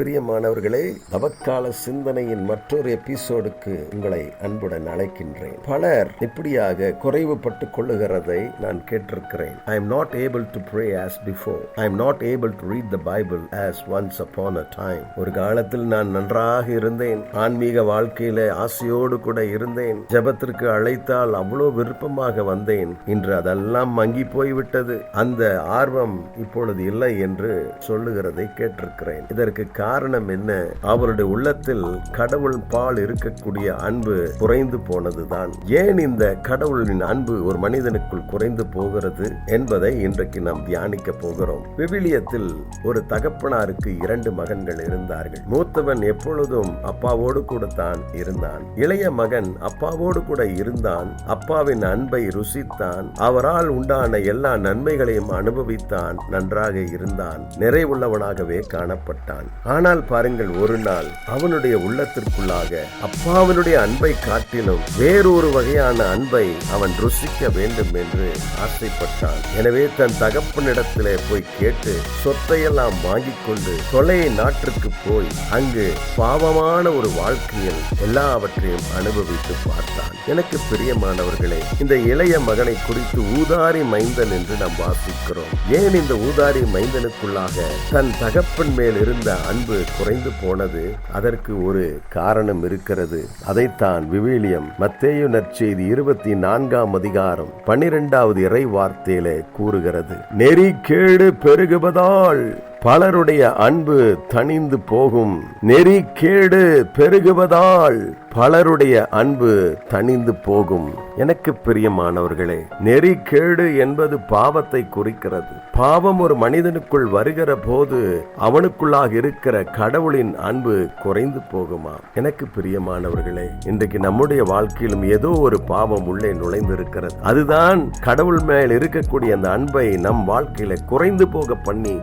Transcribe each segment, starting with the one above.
பிரியமானவர்களே தவக்கால சிந்தனையின் மற்றொரு எபிசோடுக்கு உங்களை அன்புடன் அழைக்கின்றேன். பலர் இப்படியாக குறைவுபட்டு கொள்ளுகிறதை நான் கேட்டிருக்கிறேன். I am not able to pray as before I am not able to read the Bible as once upon a time ஒரு காலத்தில் நான் நன்றாக இருந்தேன். ஆன்மீக வாழ்க்கையில ஆசையோடு கூட இருந்தேன். ஜெபத்திற்கு அழைத்தால் அவ்வளோ விருப்பமாக வந்தேன். இன்று அதெல்லாம் மங்கி போய்விட்டது. அந்த ஆர்வம் இப்பொழுது இல்லை என்று சொல்லுகிறதை கேட்டிருக்கிறேன். இதற்கு காரணம் காரணம் என்ன? அவருடைய உள்ளத்தில் கடவுள் பால் இருக்கக்கூடிய அன்பு குறைந்து போனதுதான். ஏன் இந்த கடவுளின் அன்பு ஒரு மனிதனுக்குள் குறைந்து போகிறது என்பதை இன்றைக்கு நாம் தியானிக்க போகிறோம். விவிலியத்தில் ஒரு தகப்பனாருக்கு இரண்டு மகன்கள் இருந்தார்கள். மூத்தவன் எப்பொழுதும் அப்பாவோடு கூட தான் இருந்தான். இளைய மகன் அப்பாவோடு கூட இருந்தான். அப்பாவின் அன்பை ருசித்தான். அவரால் உண்டான எல்லா நன்மைகளையும் அனுபவித்தான். நன்றாக இருந்தான். நிறைவுள்ளவனாகவே காணப்பட்டான். ஆனால் பாருங்கள் ஒரு நாள் அவனுடைய உள்ளத்திற்குள்ளாக அப்பாவினுடைய அன்பை காட்டிலும் வேறொரு வகையான அன்பை அவன் ருசிக்க வேண்டும் என்று ஆசைப்பட்டான். எனவே தன் தகப்பனிடத்திலே போய் கேட்டு சொத்தையெல்லாம் வாங்கிக் கொண்டு தொலை நாட்டிற்கு போய் அங்கு பாவமான ஒரு வாழ்க்கையில் எல்லாவற்றையும் அனுபவித்து பார்த்தான். எனக்கு பிரியமானவர்களே இந்த இளைய மகனை குறித்து ஊதாரி மைந்தன் என்று நாம் வாசிக்கிறோம். ஏன் இந்த ஊதாரி மைந்தனுக்குள்ளாக தன் தகப்பன் மேல் இருந்த அன்பு குறைந்து போனது அதற்கு ஒரு காரணம் இருக்கிறது. அதைத்தான் விவிலியம் மத்தேயு நற்செய்தி இருபத்தி நான்காம் அதிகாரம் பன்னிரெண்டாவது இறை வார்த்தையிலே கூறுகிறது. நெறி கேடு பெருகுவதால் பலருடைய அன்பு தணிந்து போகும். நெறி கேடு பெருகுவதால் பலருடைய அன்பு தணிந்து போகும். எனக்கு பிரியமானவர்களே நெறி கேடு என்பது பாவத்தை குறிக்கிறது. பாவம் ஒரு மனிதனுக்குள் வருகிற போது அவனுக்குள்ளாக இருக்கிற கடவுளின் அன்பு குறைந்து போகுமா? எனக்கு பிரியமானவர்களே இன்றைக்கு நம்முடைய வாழ்க்கையிலும் ஏதோ ஒரு பாவம் உள்ளே நுழைந்திருக்கிறது. அதுதான் கடவுள் மேல் இருக்கக்கூடிய அந்த அன்பை நம் வாழ்க்கையில குறைந்து போக பண்ணி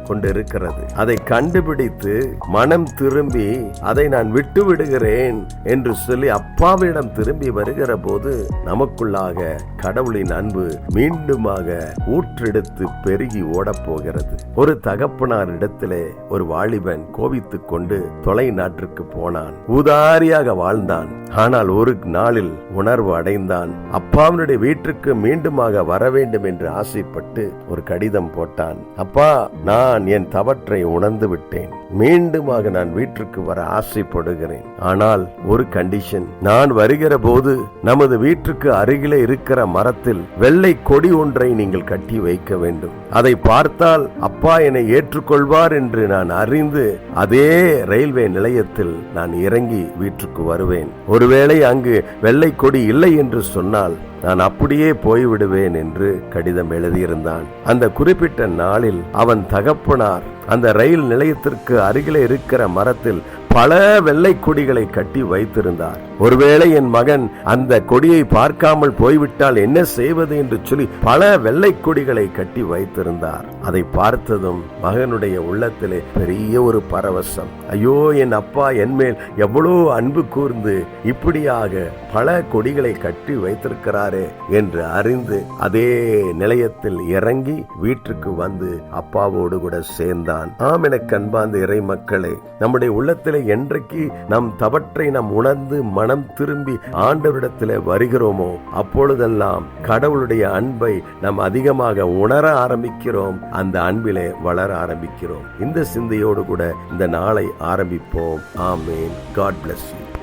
இருக்கிறது. அதை கண்டுபிடித்து மனம் திரும்பி அதை நான் விட்டு விடுகிறேன் என்று சொல்லி அப்பாவிடம் திரும்பி வருகிற போது நமக்குள்ளாக கடவுளின் அன்பு மீண்டுமாக ஊற்றெடுத்து பெருகி ஓடப் போகிறது ஒரு தகப்பனார் இடத்திலே ஒரு வாலிபன் கோபித்துக் கொண்டு தொலை நாட்டிற்கு போனான். உதாரியாக வாழ்ந்தான். ஆனால் ஒரு நாளில் உணர்வு அடைந்தான். அப்பாவினுடைய வீட்டிற்கு மீண்டுமாக வர வேண்டும் என்று ஆசைப்பட்டு ஒரு கடிதம் போட்டான். அப்பா நான் என் தவற்றை உணர்ந்து விட்டேன். மீண்டுமாக நான் வீட்டிற்கு வர ஆசைப்படுகிறேன். ஆனால் ஒரு கண்டிஷன் நான் வருகிற போது நமது வீட்டுக்கு அருகிலே இருக்கிற மரத்தில் வெள்ளை கொடி ஒன்றை நீங்கள் கட்டி வைக்க வேண்டும். அதை பார்த்தால் அப்பா என்னை ஏற்றுக்கொள்வார் என்று நான் அறிந்து அதே ரயில்வே நிலையத்தில் நான் இறங்கி வீட்டுக்கு வருவேன். ஒருவேளை அங்கு வெள்ளை கொடி இல்லை என்று சொன்னால் நான் அப்படியே போய்விடுவேன் என்று கடிதம் எழுதியிருந்தான். அந்த குறிப்பிட்ட நாளில் அவன் தகப்பனார் அந்த ரயில் நிலையத்திற்கு அருகிலே இருக்கிற மரத்தில் பல வெள்ளை கொடிகளை கட்டி வைத்திருந்தார். ஒருவேளை என் மகன் அந்த கொடியை பார்க்காமல் போய்விட்டால் என்ன செய்வது என்று சொல்லி பல வெள்ளை கொடிகளை கட்டி வைத்திருந்தார். அதை பார்த்ததும் மகனுடைய உள்ளத்திலே பெரிய ஒரு பரவசம். ஐயோ என் அப்பா என் மேல் எவ்வளோ அன்பு கூர்ந்து இப்படியாக பல கொடிகளை கட்டி வைத்திருக்கிறாரே என்று அறிந்து அதே நிலையத்தில் இறங்கி வீட்டுக்கு வந்து அப்பாவோடு கூட சேர்ந்தான். ஆம் என கண்பாந்த இறை மக்களே நம்முடைய உள்ளத்திலே என்றைக்கு நம் தவற்றை நாம் உணர்ந்து மனம் திரும்பி ஆண்டவரிடத்தில் வருகிறோமோ அப்பொழுதெல்லாம் கடவுளுடைய அன்பை நாம் அதிகமாக உணர ஆரம்பிக்கிறோம் அந்த அன்பிலே வளர ஆரம்பிக்கிறோம். இந்த சிந்தையோடு கூட இந்த நாளை ஆரம்பிப்போம். ஆமேன். God bless you